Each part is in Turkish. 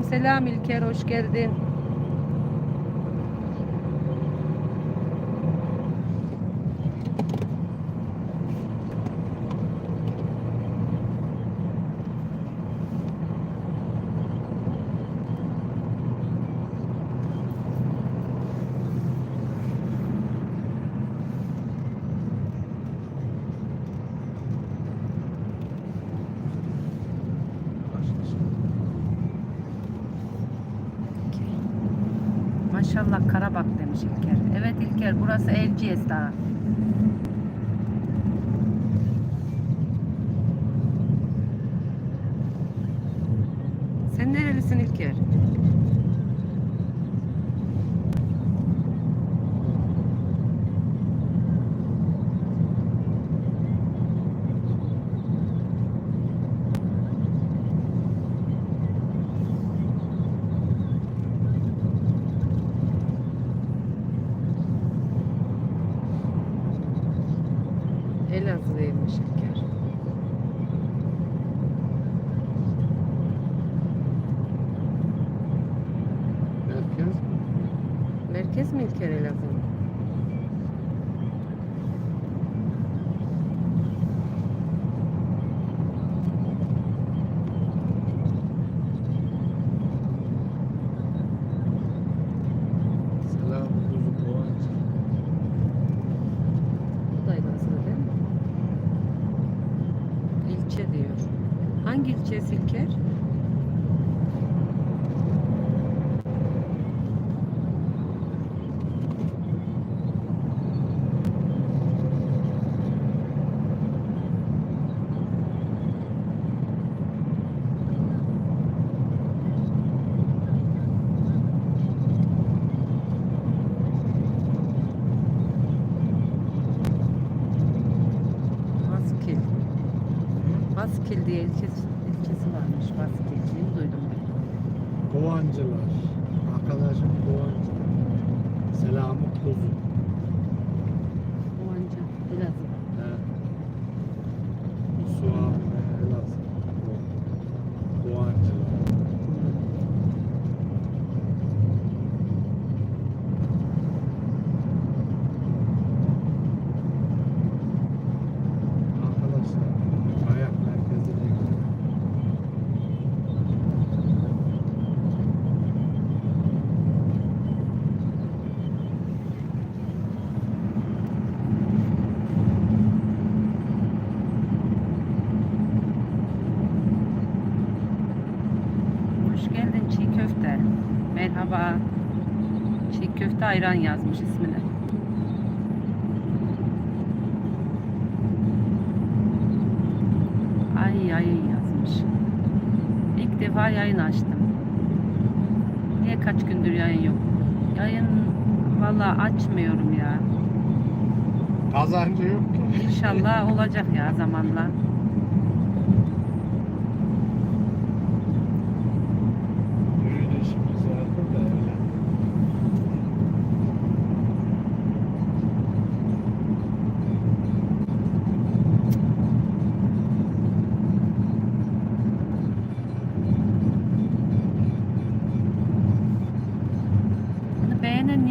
Aleykümselam İlker hoş geldin. Maşallah Karabak demiş İlker. Evet İlker burası Erciyes Dağı. Sen nerelisin İlker? Elazığ'ymış İlker. Merkez Merkez mi İlker Elazığ? Selam Kuzu Boğaç. Bu da Elazığ değil mi? İlçe diyor. Hangi ilçe İlker? Baskil diye ilçesi, ilçesi varmış. Baskil. Yeni duydum. Kovancılar. Arkadaşım Kovancılar. Selamı Kuzu. Kovanca. Elazığ. He. Suami Elazığ. Kovancılar. Arkadaşlar kayak merkezine gidiyor. Hoş geldin köfte. Merhaba. Çiğ köfte ayran yazmış ismini. Ay yayın yazmış. İlk defa yayın açtım. Niye kaç gündür yayın yok? Yayın vallahi açmıyorum ya. Kazancı yok ki. İnşallah olacak ya zamanla.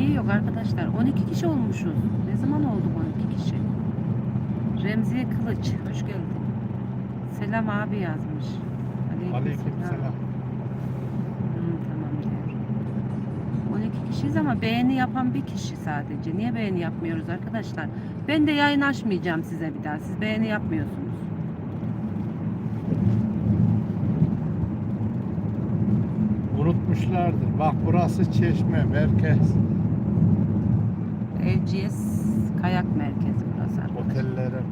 Niye yok arkadaşlar? 12 kişi olmuşuz. Ne zaman olduk 12 kişi? Remziye Kılıç, hoş geldin. Selam abi yazmış. Aleykümselam. Hı, tamam diyor. 12 kişiyiz ama beğeni yapan bir kişi sadece. Niye beğeni yapmıyoruz arkadaşlar? Ben de yayın açmayacağım size bir daha. Siz beğeni yapmıyorsunuz. Unutmuşlardır. Bak burası Çeşme merkez. Erciyes Kayak Merkezi burası arkadaşlar. Otellerin.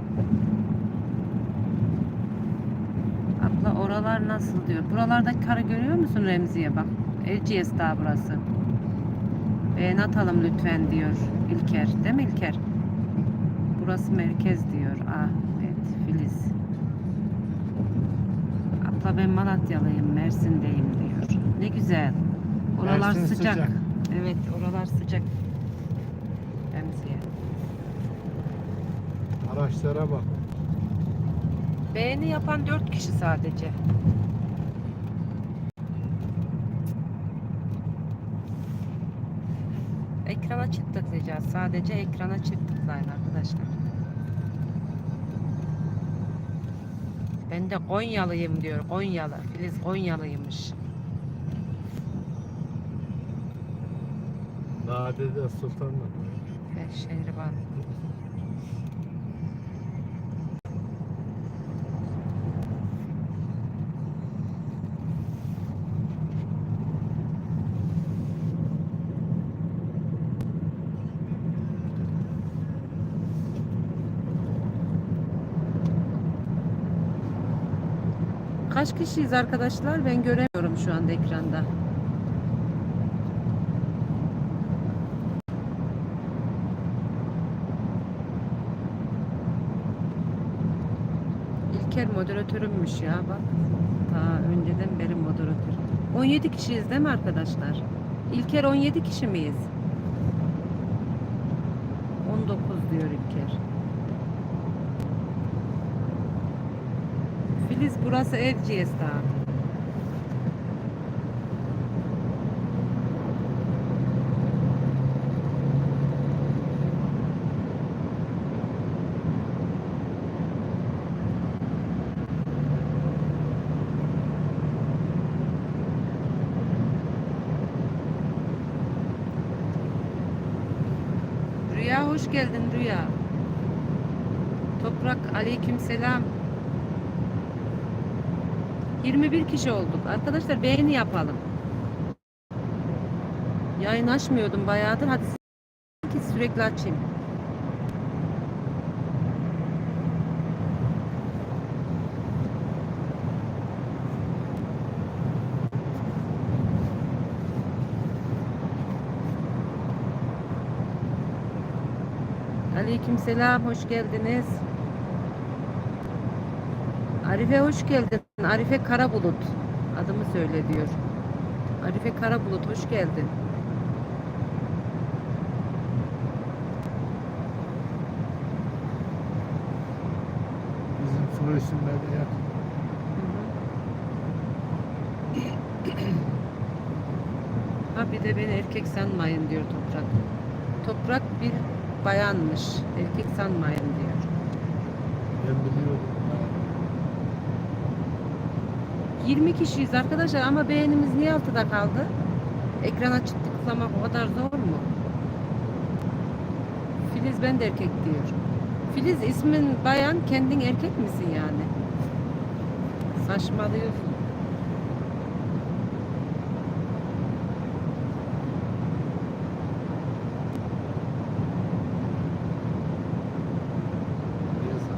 Abla oralar nasıl diyor. Buralardaki karı görüyor musun Remziye bak. Erciyes Dağı burası. Beğen atalım lütfen diyor İlker. Değil mi İlker? Burası merkez diyor. Ahmet, Filiz. Abla ben Malatyalıyım, Mersin'deyim diyor. Ne güzel. Oralar Mersin sıcak. sıcak. Evet, oralar sıcak diye. Araçlara bak. Beğeni yapan 4 kişi sadece. Ekrana çift tıklayacağız. Sadece ekrana çift tıklayın arkadaşlar. Ben de Konyalıyım diyor. Konyalı. Filiz Konyalıymış. Nadide Sultan'la. Şehriban. Kaç kişiyiz arkadaşlar? Ben göremiyorum şu anda ekranda. İlker moderatörümmüş ya bak. Ta önceden beri moderatör. 17 kişiyiz değil mi arkadaşlar? İlker 17 kişi miyiz? 19 diyor İlker. Filiz burası Erciyes Dağı. Rüya hoş geldin Rüya. Toprak aleyküm selam. 21 kişi olduk. Arkadaşlar beğeni yapalım. Yayın açmıyordum bayağıdır. Hadi sürekli açayım. Aleyküm selam, hoş geldiniz. Arife hoş geldin. Arife Karabulut. Adımı söyle diyor. Arife Karabulut hoş geldin. Bizim soy isimleri ya. Ha bir de beni erkek sanmayın diyor Toprak. Toprak bir bayanmış. Erkek sanmayın diyor. Ben biliyorum. 20 kişiyiz arkadaşlar ama beğenimiz niye altıda kaldı? Ekran açıp tıklamak o kadar zor mu? Filiz ben de erkek diyor. Filiz ismin bayan kendin erkek misin yani? Saçmalıyorsun. Niye saçma?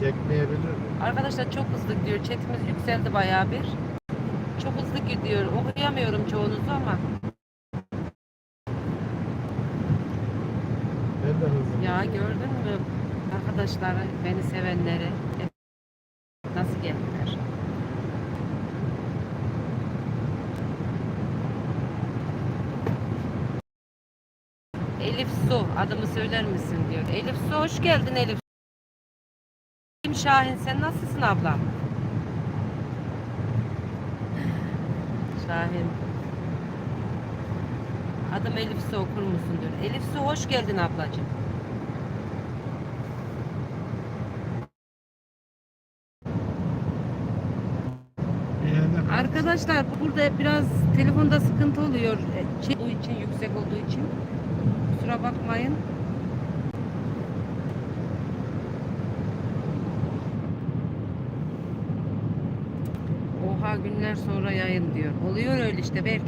Çekmeyebilir mi? Arkadaşlar çok hızlı gidiyor. Chatimiz yükseldi bayağı bir. Çok hızlı gidiyor. Okuyamıyorum çoğunuzu ama. Ben de hızlı. Ya gördün mü arkadaşları, beni sevenleri nasıl geldiler? Elif Su adımı söyler misin diyor. Elif Su hoş geldin Elif. Şahin sen nasılsın ablam? Şahin. Adım Elif Su okur musun diyor. Elif Su hoş geldin ablacığım. Arkadaşlar burada biraz telefonda sıkıntı oluyor. E, Şey, için yüksek olduğu için. Kusura bakmayın. Oha günler sonra yayın diyor. Oluyor öyle işte Berk.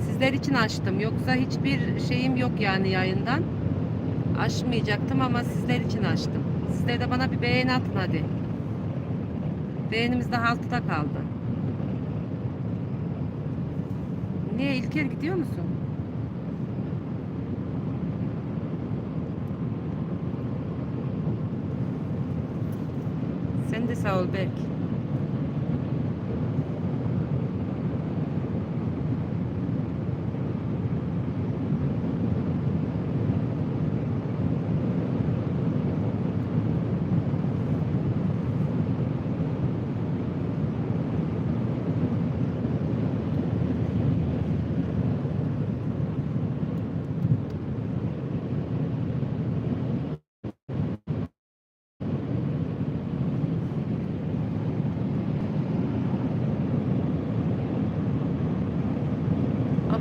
Sizler için açtım. Yoksa hiçbir şeyim yok yani yayından. Açmayacaktım ama sizler için açtım. Sizler de bana bir beğeni atın hadi. Beğenimiz daha altıda kaldı. Niye İlker gidiyor musun? Sen de sağ ol Berk.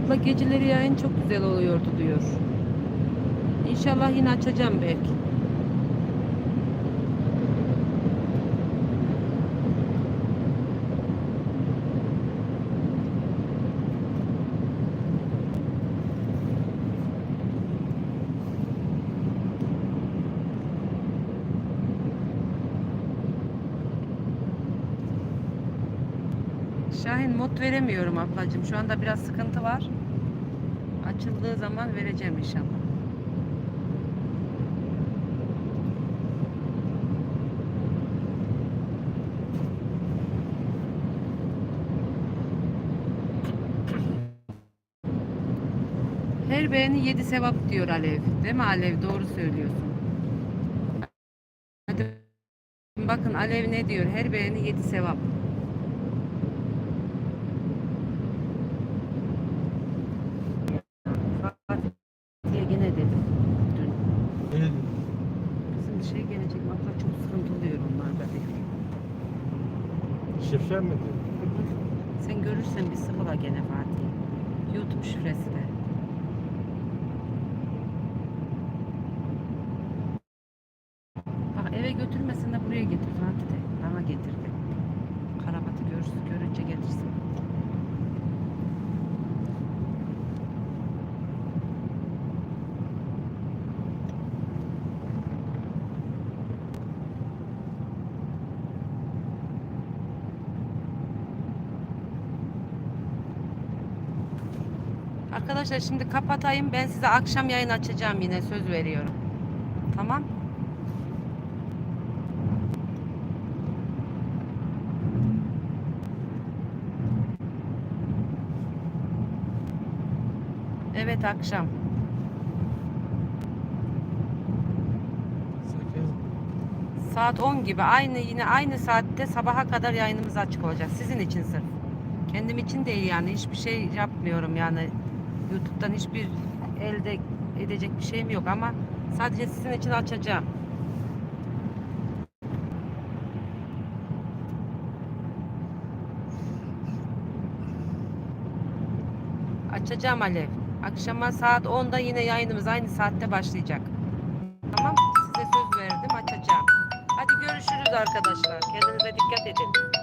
Abla geceleri yayın çok güzel oluyordu diyor. İnşallah yine açacağım belki. Şahin mod veremiyorum ablacığım. Şu anda biraz sıkıntı var. Açıldığı zaman vereceğim inşallah. Her beğeni yedi sevap diyor Alev. Değil mi Alev? Doğru söylüyorsun. Hadi bakın Alev ne diyor? Her beğeni yedi sevap. diye gene dedim dün. Ne dedin? Bizim şey gelecek abla çok sıkıntı oluyor onlarda diyor. Şifre mi dedin? Sen görürsen bir sıkıla gene Fatih. YouTube şifresi de. Bak eve götürmesin de buraya getir Fatih de. Bana getir de. Karabatı görsün, görünce getirsin. Arkadaşlar şimdi kapatayım. Ben size akşam yayın açacağım yine söz veriyorum. Tamam? Evet akşam. Saat 10 gibi aynı yine aynı saatte sabaha kadar yayınımız açık olacak. Sizin için sırf. Kendim için değil yani hiçbir şey yapmıyorum yani. YouTube'dan hiçbir elde edecek bir şeyim yok ama sadece sizin için açacağım. Açacağım Alev. Akşama saat 10'da yine yayınımız aynı saatte başlayacak. Tamam size söz verdim açacağım. Hadi görüşürüz arkadaşlar. Kendinize dikkat edin.